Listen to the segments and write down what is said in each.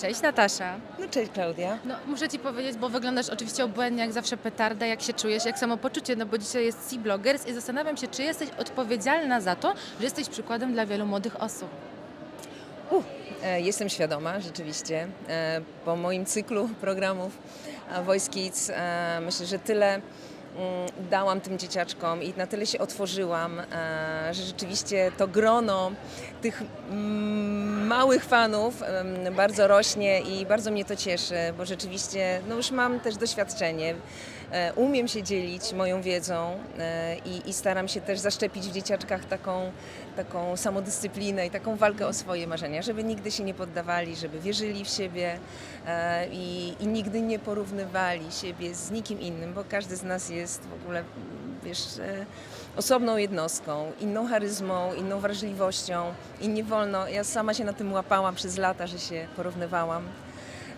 Cześć Natasza. No cześć Klaudia. No, muszę Ci powiedzieć, bo wyglądasz oczywiście obłędnie, jak zawsze petarda, jak się czujesz, jak samopoczucie, no bo dzisiaj jest Sea Bloggers i zastanawiam się, czy jesteś odpowiedzialna za to, że jesteś przykładem dla wielu młodych osób. Uh, jestem świadoma rzeczywiście. E, po moim cyklu programów Voice Kids e, myślę, że tyle dałam tym dzieciaczkom i na tyle się otworzyłam, e, że rzeczywiście to grono tych mm, małych fanów bardzo rośnie i bardzo mnie to cieszy, bo rzeczywiście no już mam też doświadczenie. E, Umiem się dzielić moją wiedzą e, i, i staram się też zaszczepić w dzieciaczkach taką, taką samodyscyplinę i taką walkę o swoje marzenia, żeby nigdy się nie poddawali, żeby wierzyli w siebie e, i, i nigdy nie porównywali siebie z nikim innym, bo każdy z nas jest w ogóle, wiesz, osobną jednostką, inną charyzmą, inną wrażliwością i nie wolno, ja sama się na tym łapałam przez lata, że się porównywałam.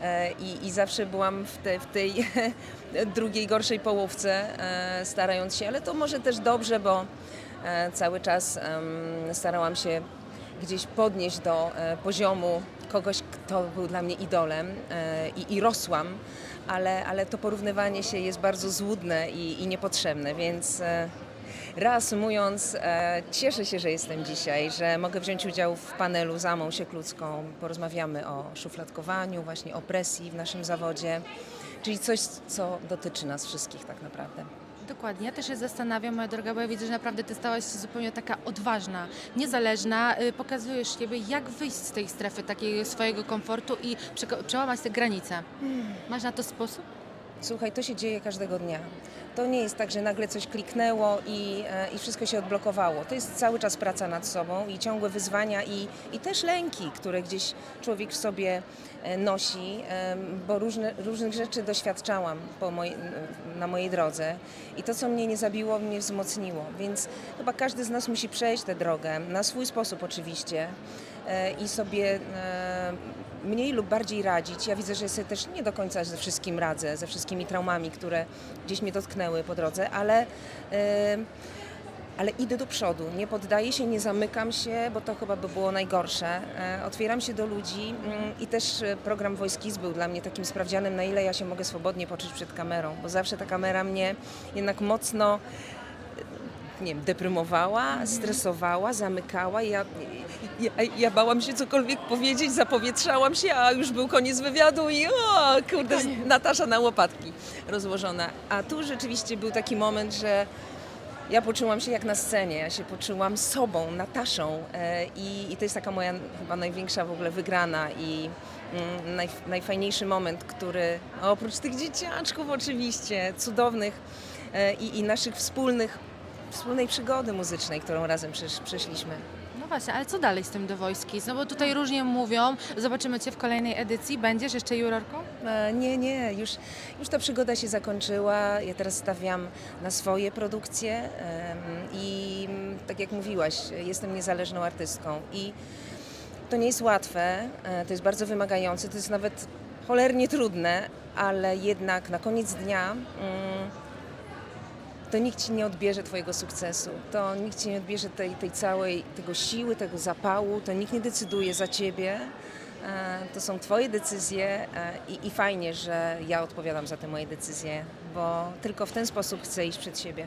E, I, I zawsze byłam w, te, w tej drugiej, gorszej połówce, e, starając się, ale to może też dobrze, bo e, cały czas starałam się gdzieś podnieść do poziomu kogoś, kto był dla mnie idolem i, i rosłam, ale, ale to porównywanie się jest bardzo złudne i, i niepotrzebne, więc reasumując, e, cieszę się, że jestem dzisiaj, że mogę wziąć udział w panelu z Amą Siekludzką. Porozmawiamy o szufladkowaniu, właśnie o presji w naszym zawodzie, czyli coś, co dotyczy nas wszystkich tak naprawdę. Dokładnie, ja też się zastanawiam, moja droga, bo ja widzę, że naprawdę Ty stałaś się zupełnie taka odważna, niezależna, y, pokazujesz siebie, jak wyjść z tej strefy takiego swojego komfortu i przełamać te granice. Masz na to sposób? Słuchaj, to się dzieje każdego dnia. To nie jest tak, że nagle coś kliknęło i, e, i wszystko się odblokowało. To jest cały czas praca nad sobą i ciągłe wyzwania i, i też lęki, które gdzieś człowiek w sobie e, nosi, bo różne, różnych rzeczy doświadczałam mojej, na mojej drodze i to, co mnie nie zabiło, mnie wzmocniło. Więc chyba każdy z nas musi przejść tę drogę, na swój sposób oczywiście i sobie e, mniej lub bardziej radzić. Ja widzę, że sobie też nie do końca ze wszystkim radzę, ze wszystkimi traumami, które gdzieś mnie dotknęły po drodze, ale, e, ale idę do przodu. Nie poddaję się, nie zamykam się, bo to chyba by było najgorsze. E, Otwieram się do ludzi mm, i też e, program Kids był dla mnie takim sprawdzianem, na ile ja się mogę swobodnie poczuć przed kamerą, bo zawsze ta kamera mnie jednak mocno nie wiem, deprymowała, stresowała, zamykała. Ja, ja, ja bałam się cokolwiek powiedzieć, zapowietrzałam się, a już był koniec wywiadu i o, kurde, Natasza na łopatki rozłożona. A tu rzeczywiście był taki moment, że ja poczułam się jak na scenie, ja się poczułam sobą, Nataszą e, i, i to jest taka moja chyba największa w ogóle wygrana i mm, naj, najfajniejszy moment, który oprócz tych dzieciaczków oczywiście, cudownych e, i, i naszych wspólnych, wspólnej przygody muzycznej, którą razem przesz, przeszliśmy. No właśnie, ale co dalej z tym The Voice Kids? No bo tutaj różnie mówią, zobaczymy Cię w kolejnej edycji. Będziesz jeszcze jurorką? E, Nie, nie, już, już ta przygoda się zakończyła. Ja teraz stawiam na swoje produkcje em, i mm, tak jak mówiłaś, jestem niezależną artystką i to nie jest łatwe, e, to jest bardzo wymagające, to jest nawet cholernie trudne, ale jednak na koniec dnia mm, to nikt ci nie odbierze twojego sukcesu, to nikt ci nie odbierze tej, tej całej, tego siły, tego zapału, to nikt nie decyduje za ciebie. E, To są twoje decyzje e, i, i fajnie, że ja odpowiadam za te moje decyzje, bo tylko w ten sposób chcę iść przed siebie.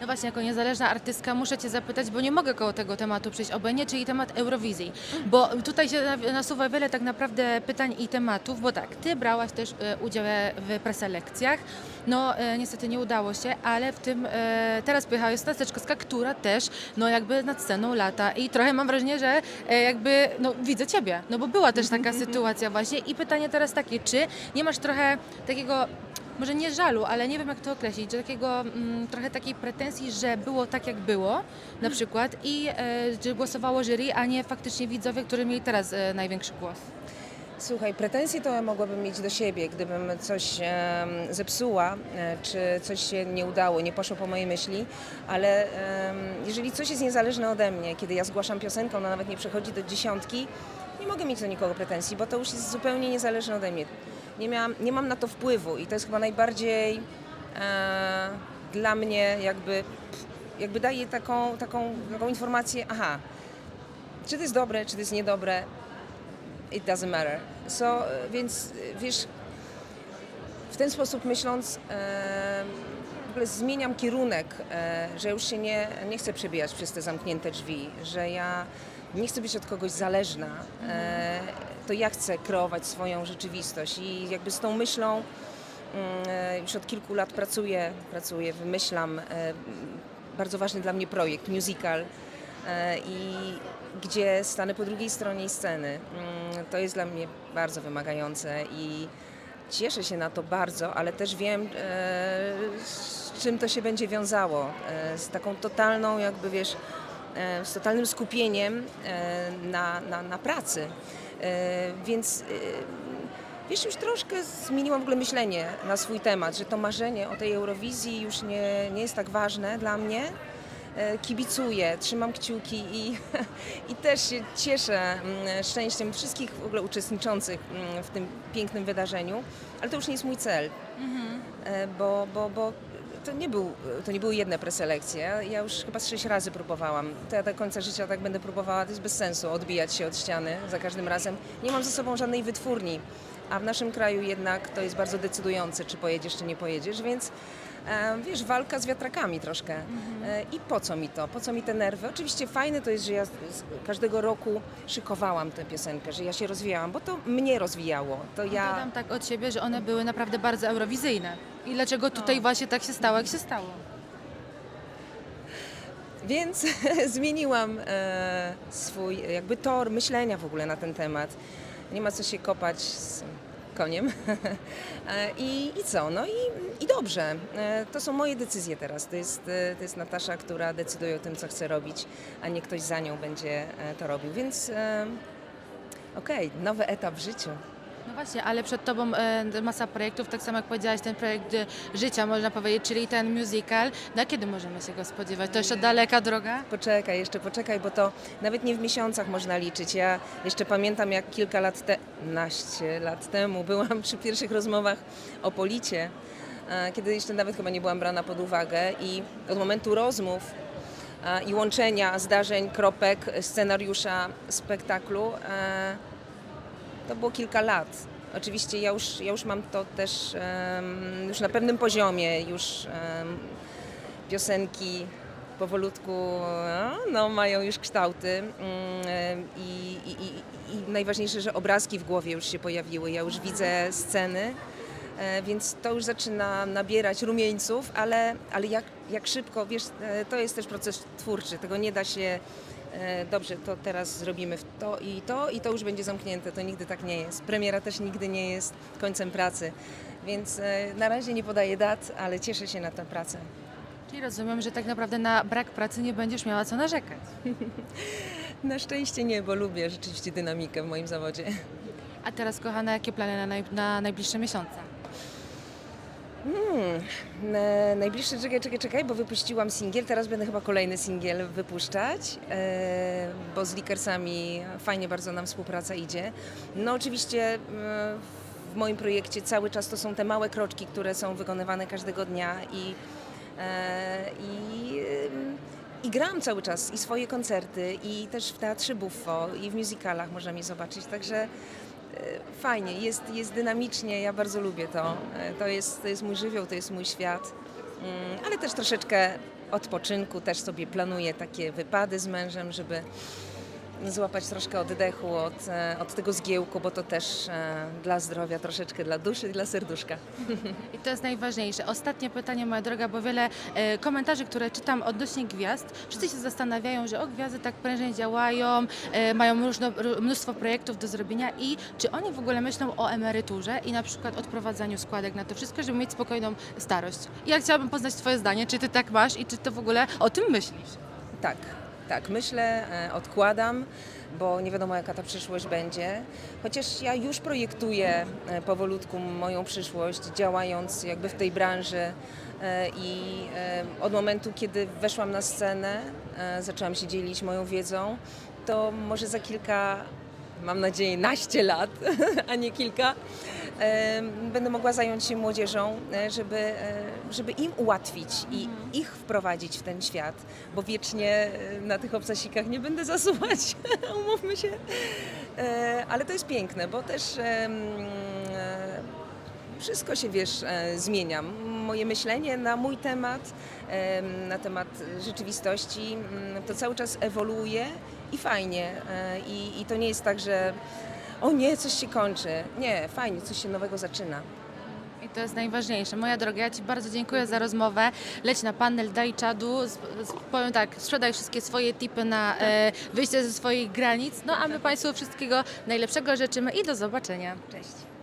No właśnie, jako niezależna artystka muszę Cię zapytać, bo nie mogę koło tego tematu przejść obojętnie, czyli temat Eurowizji. Bo tutaj się na- nasuwa wiele tak naprawdę pytań i tematów, bo tak, Ty brałaś też e, udział w preselekcjach, no e, niestety nie udało się, ale w tym e, teraz pojechała Justyna Steczkowska, która też no jakby nad sceną lata. I trochę mam wrażenie, że jakby no widzę Ciebie, no bo była też taka sytuacja właśnie. I pytanie teraz takie, czy nie masz trochę takiego może nie żalu, ale nie wiem jak to określić, że takiego mm, trochę takiej pretensji, że było tak jak było na przykład i e, że głosowało jury, a nie faktycznie widzowie, którzy mieli teraz e, największy głos. Słuchaj, pretensje to mogłabym mieć do siebie, gdybym coś em, zepsuła, e, czy coś się nie udało, nie poszło po mojej myśli, ale em, jeżeli coś jest niezależne ode mnie, kiedy ja zgłaszam piosenkę, ona nawet nie przechodzi do dziesiątki, nie mogę mieć do nikogo pretensji, bo to już jest zupełnie niezależne ode mnie. Nie, miałam, nie mam na to wpływu i to jest chyba najbardziej e, dla mnie jakby, jakby daje taką, taką, taką informację, aha, czy to jest dobre, czy to jest niedobre, it doesn't matter. So, e, więc e, wiesz, w ten sposób myśląc, e, w ogóle zmieniam kierunek, e, że już się nie, nie chcę przebijać przez te zamknięte drzwi, że ja nie chcę być od kogoś zależna. E, to ja chcę kreować swoją rzeczywistość i jakby z tą myślą mm, e, już od kilku lat pracuję, pracuję wymyślam. E, bardzo ważny dla mnie projekt, musical e, i gdzie stanę po drugiej stronie sceny. Mm, To jest dla mnie bardzo wymagające i cieszę się na to bardzo, ale też wiem, z czym to się będzie wiązało. Z taką totalną, jakby wiesz, z totalnym skupieniem na, na, na pracy. E, Więc e, Wiesz, już troszkę zmieniłam w ogóle myślenie na swój temat, że to marzenie o tej Eurowizji już nie, nie jest tak ważne dla mnie. E, Kibicuję, trzymam kciuki i, i też się cieszę mm, szczęściem wszystkich w ogóle uczestniczących mm, w tym pięknym wydarzeniu, ale to już nie jest mój cel, E, bo, bo, bo to, nie był, to nie były jedne preselekcje. Ja już chyba z sześć razy próbowałam. To ja do końca życia tak będę próbowała, to jest bez sensu odbijać się od ściany za każdym razem. Nie mam ze sobą żadnej wytwórni, a w naszym kraju jednak to jest bardzo decydujące, czy pojedziesz, czy nie pojedziesz, więc e, wiesz, walka z wiatrakami troszkę. E, I po co mi to? Po co mi te nerwy? Oczywiście fajne to jest, że ja każdego roku szykowałam tę piosenkę, że ja się rozwijałam, bo to mnie rozwijało. To ja... Dodam tak od siebie, że one były naprawdę bardzo eurowizyjne. I dlaczego tutaj właśnie tak się stało, jak się stało? Więc zmieniłam e, swój jakby tor myślenia w ogóle na ten temat. Nie ma co się kopać z koniem. E, I, I co? No i, i dobrze. E, to są moje decyzje teraz. To jest, e, to jest Natasza, która decyduje o tym, co chce robić, a nie ktoś za nią będzie to robił. Więc e, okej, nowy etap w życiu. No właśnie, ale przed Tobą e, masa projektów, tak samo jak powiedziałaś, ten projekt życia, można powiedzieć, czyli ten musical. Na kiedy możemy się go spodziewać? To jeszcze daleka droga? Poczekaj, jeszcze poczekaj, bo to nawet nie w miesiącach można liczyć. Ja jeszcze pamiętam, jak kilka lat, te, naście lat temu byłam przy pierwszych rozmowach o Policie, e, kiedy jeszcze nawet chyba nie byłam brana pod uwagę i od momentu rozmów e, i łączenia zdarzeń, kropek, scenariusza, spektaklu, e, to było kilka lat. Oczywiście ja już, ja już mam to też em, już na pewnym poziomie, już em, piosenki powolutku no, mają już kształty mm, i, i, i, najważniejsze, że obrazki w głowie już się pojawiły. Ja już widzę sceny, e, więc to już zaczyna nabierać rumieńców, ale, ale jak, jak szybko, wiesz, e, to jest też proces twórczy, tego nie da się dobrze, to teraz zrobimy to i to i to już będzie zamknięte, to nigdy tak nie jest. Premiera też nigdy nie jest końcem pracy, więc e, na razie nie podaję dat, ale cieszę się na tę pracę. Czyli rozumiem, że tak naprawdę na brak pracy nie będziesz miała co narzekać. Na szczęście nie, bo lubię rzeczywiście dynamikę w moim zawodzie. A teraz, kochana, jakie plany na, naj, na najbliższe miesiące? Hmm, na- najbliższy, czekaj, czekaj, czekaj, bo wypuściłam singiel, teraz będę chyba kolejny singiel wypuszczać, e, bo z Likersami fajnie bardzo nam współpraca idzie. No oczywiście e, w moim projekcie cały czas to są te małe kroczki, które są wykonywane każdego dnia i, e, i, i gram cały czas i swoje koncerty i też w Teatrze Buffo i w musicalach mnie zobaczyć, także e, fajnie, jest, jest dynamicznie, ja bardzo lubię to. E, To jest, to jest mój żywioł, to jest mój świat, Mm, ale też troszeczkę odpoczynku, też sobie planuję takie wypady z mężem, żeby złapać troszkę oddechu od, e, od tego zgiełku, bo to też e, dla zdrowia, troszeczkę dla duszy, dla serduszka. I to jest najważniejsze. Ostatnie pytanie, moja droga, bo wiele e, komentarzy, które czytam odnośnie gwiazd, wszyscy się zastanawiają, że o gwiazdy tak prężnie działają, mają różno, ró- mnóstwo projektów do zrobienia i czy oni w ogóle myślą o emeryturze i na przykład odprowadzaniu składek na to wszystko, żeby mieć spokojną starość. Ja chciałabym poznać Twoje zdanie, czy Ty tak masz i czy Ty w ogóle o tym myślisz? Tak, tak, myślę, e, odkładam, bo nie wiadomo jaka ta przyszłość będzie. Chociaż ja już projektuję e, powolutku moją przyszłość, działając jakby w tej branży e, i od momentu, kiedy weszłam na scenę, zaczęłam się dzielić moją wiedzą, to może za kilka, mam nadzieję, naście lat, a nie kilka, będę mogła zająć się młodzieżą, e, żeby, e, żeby im ułatwić i ich wprowadzić w ten świat, bo wiecznie e, na tych obcasikach nie będę zasuwać, umówmy się. Ale to jest piękne, bo też wszystko się, wiesz, zmienia. Moje myślenie na mój temat, em, na temat rzeczywistości, mm, to cały czas ewoluuje i fajnie. I, I to nie jest tak, że o nie, coś się kończy. Nie, fajnie, coś się nowego zaczyna. I to jest najważniejsze. Moja droga, ja Ci bardzo dziękuję za rozmowę. Leć na panel, daj czadu. Z, z, powiem tak, sprzedaj wszystkie swoje tipy na e, wyjście ze swoich granic. No a my Państwu wszystkiego najlepszego życzymy i do zobaczenia. Cześć.